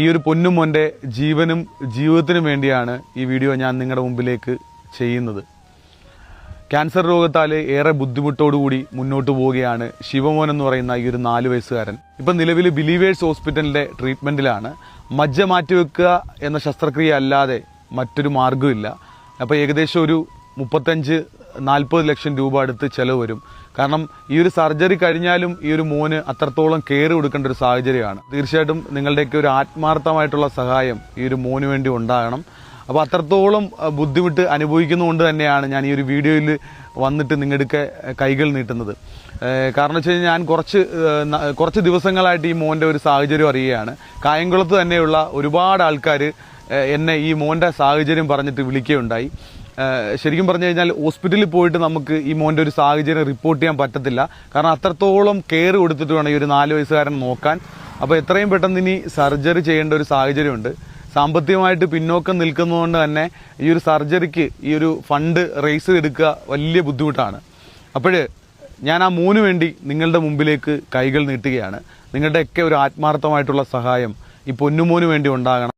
ഈ ഒരു പൊന്നുമോന്റെ ജീവനും ജീവിതത്തിനും വേണ്ടിയാണ് ഈ വീഡിയോ ഞാൻ നിങ്ങളുടെ മുമ്പിലേക്ക് ചെയ്യുന്നത്. ക്യാൻസർ രോഗത്താൽ ഏറെ ബുദ്ധിമുട്ടോടുകൂടി മുന്നോട്ട് പോവുകയാണ് ശിവമോൻ എന്ന് പറയുന്ന ഈ ഒരു നാല് വയസ്സുകാരൻ. ഇപ്പം നിലവിൽ ബിലീവേഴ്സ് ഹോസ്പിറ്റലിന്റെ ട്രീറ്റ്മെന്റിലാണ് മജ്ജ മാറ്റിവെക്കുക എന്ന ശസ്ത്രക്രിയ അല്ലാതെ മറ്റൊരു മാർഗമില്ല അപ്പോൾ ഏകദേശം ഒരു മുപ്പത്തഞ്ച് നാൽപ്പത് ലക്ഷം രൂപ അടുത്ത് ചിലവ് വരും. കാരണം ഈ ഒരു സർജറി കഴിഞ്ഞാലും ഈ ഒരു മോന് അത്രത്തോളം കെയർ കൊടുക്കേണ്ട ഒരു സാഹചര്യമാണ്. തീർച്ചയായിട്ടും നിങ്ങളുടെയൊക്കെ ഒരു ആത്മാർത്ഥമായിട്ടുള്ള സഹായം ഈ ഒരു മോന് വേണ്ടി ഉണ്ടാകണം. അപ്പോൾ അത്രത്തോളം ബുദ്ധിമുട്ട് അനുഭവിക്കുന്നതുകൊണ്ട് തന്നെയാണ് ഞാൻ ഈ ഒരു വീഡിയോയിൽ വന്നിട്ട് നിങ്ങളുടെ കൈകൾ നീട്ടുന്നത്. കാരണം വെച്ച് കഴിഞ്ഞാൽ ഞാൻ കുറച്ച് കുറച്ച് ദിവസങ്ങളായിട്ട് ഈ മോന്റെ ഒരു സാഹചര്യം അറിയുകയാണ്. കായംകുളത്ത് തന്നെയുള്ള ഒരുപാട് ആൾക്കാർ എന്നെ ഈ മോന്റെ സാഹചര്യം പറഞ്ഞിട്ട് വിളിക്കുകയുണ്ടായി. ശരിക്കും പറഞ്ഞു കഴിഞ്ഞാൽ ഹോസ്പിറ്റലിൽ പോയിട്ട് നമുക്ക് ഈ മോന്റെ ഒരു സാഹചര്യം റിപ്പോർട്ട് ചെയ്യാൻ പറ്റത്തില്ല. കാരണം അത്രത്തോളം കെയർ കൊടുത്തിട്ട് വേണം ഈ ഒരു നാല് വയസ്സുകാരൻ നോക്കാൻ. അപ്പോൾ എത്രയും പെട്ടെന്ന് ഇനി സർജറി ചെയ്യേണ്ട ഒരു സാഹചര്യമുണ്ട്. സാമ്പത്തികമായിട്ട് പിന്നോക്കം നിൽക്കുന്നതുകൊണ്ട് തന്നെ ഈ ഒരു സർജറിക്ക് ഈ ഒരു ഫണ്ട് റേസ് എടുക്കുക വലിയ ബുദ്ധിമുട്ടാണ്. അപ്പോൾ ഞാൻ ആ മൂന്ന് വേണ്ടി നിങ്ങളുടെ മുമ്പിലേക്ക് കൈകൾ നീട്ടുകയാണ്. നിങ്ങളുടെയൊക്കെ ഒരു ആത്മാർത്ഥമായിട്ടുള്ള സഹായം ഈ പൊന്നുമോന് വേണ്ടി ഉണ്ടാകണം.